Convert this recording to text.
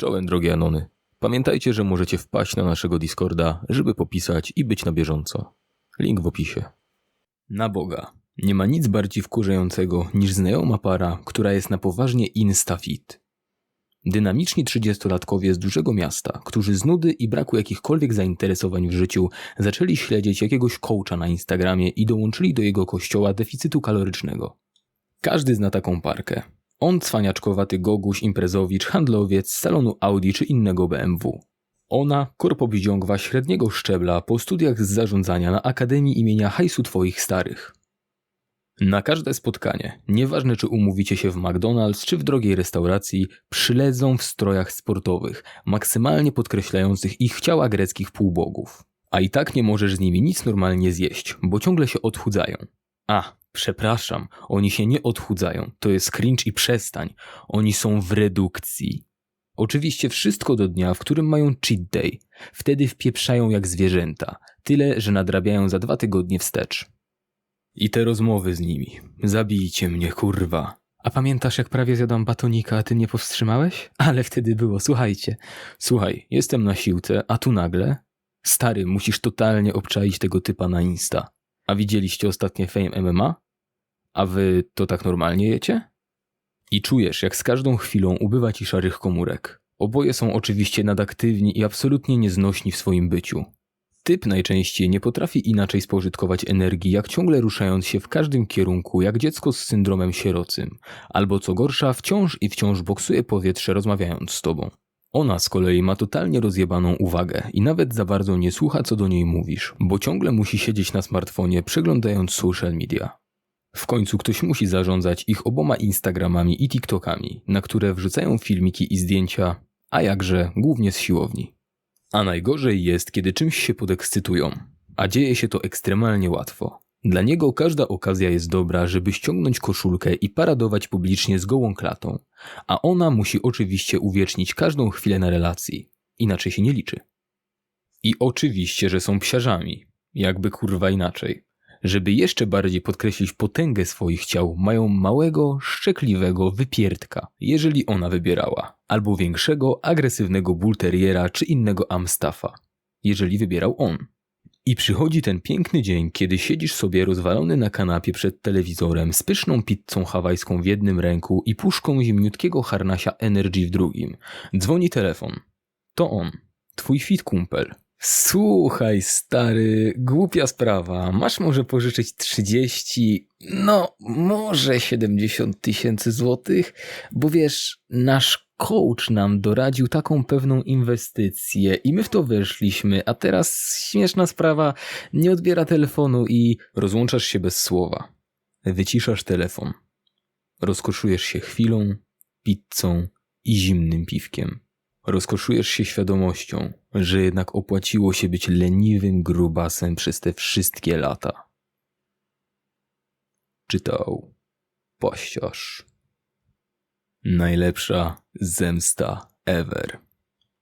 Czołem drogie Anony. Pamiętajcie, że możecie wpaść na naszego Discorda, żeby popisać i być na bieżąco. Link w opisie. Na Boga. Nie ma nic bardziej wkurzającego niż znajoma para, która jest na poważnie instafit. Dynamiczni trzydziestolatkowie z dużego miasta, którzy z nudy i braku jakichkolwiek zainteresowań w życiu zaczęli śledzić jakiegoś coacha na Instagramie i dołączyli do jego kościoła deficytu kalorycznego. Każdy zna taką parkę. On cwaniaczkowaty goguś, imprezowicz, handlowiec z salonu Audi czy innego BMW. Ona korpobziągwa średniego szczebla po studiach z zarządzania na Akademii imienia Hajsu Twoich Starych. Na każde spotkanie, nieważne czy umówicie się w McDonald's czy w drogiej restauracji, przyledzą w strojach sportowych, maksymalnie podkreślających ich ciała greckich półbogów. A i tak nie możesz z nimi nic normalnie zjeść, bo ciągle się odchudzają. A, przepraszam, oni się nie odchudzają, to jest cringe i przestań. Oni są w redukcji. Oczywiście wszystko do dnia, w którym mają cheat day. Wtedy wpieprzają jak zwierzęta, tyle, że nadrabiają za dwa tygodnie wstecz. I te rozmowy z nimi. Zabijcie mnie, kurwa. A pamiętasz, jak prawie zjadłam batonika, a ty mnie powstrzymałeś? Ale wtedy było, słuchajcie. Słuchaj, jestem na siłce, a tu nagle... Stary, musisz totalnie obczaić tego typa na Insta. A widzieliście ostatnie Fame MMA? A wy to tak normalnie jecie? I czujesz, jak z każdą chwilą ubywa ci szarych komórek. Oboje są oczywiście nadaktywni i absolutnie nieznośni w swoim byciu. Typ najczęściej nie potrafi inaczej spożytkować energii, jak ciągle ruszając się w każdym kierunku, jak dziecko z syndromem sierocym, albo co gorsza, wciąż i wciąż boksuje powietrze rozmawiając z tobą. Ona z kolei ma totalnie rozjebaną uwagę i nawet za bardzo nie słucha, co do niej mówisz, bo ciągle musi siedzieć na smartfonie, przeglądając social media. W końcu ktoś musi zarządzać ich oboma Instagramami i TikTokami, na które wrzucają filmiki i zdjęcia, a jakże głównie z siłowni. A najgorzej jest, kiedy czymś się podekscytują, a dzieje się to ekstremalnie łatwo. Dla niego każda okazja jest dobra, żeby ściągnąć koszulkę i paradować publicznie z gołą klatą, a ona musi oczywiście uwiecznić każdą chwilę na relacji, inaczej się nie liczy. I oczywiście, że są psiarzami, jakby kurwa inaczej. Żeby jeszcze bardziej podkreślić potęgę swoich ciał, mają małego, szczekliwego wypierdka, jeżeli ona wybierała, albo większego, agresywnego bulteriera czy innego amstafa, jeżeli wybierał on. I przychodzi ten piękny dzień, kiedy siedzisz sobie rozwalony na kanapie przed telewizorem z pyszną pizzą hawajską w jednym ręku i puszką zimniutkiego harnasia Energy w drugim. Dzwoni telefon. To on, twój fit kumpel, Słuchaj, stary, głupia sprawa. Masz może pożyczyć 30, no może 70 tysięcy złotych, bo wiesz, nasz coach nam doradził taką pewną inwestycję i my w to weszliśmy, a teraz śmieszna sprawa, nie odbiera telefonu i rozłączasz się bez słowa. Wyciszasz telefon. Rozkoszujesz się chwilą, pizzą i zimnym piwkiem. Rozkoszujesz się świadomością, że jednak opłaciło się być leniwym grubasem przez te wszystkie lata. Czytał Pościosz. Najlepsza zemsta ever.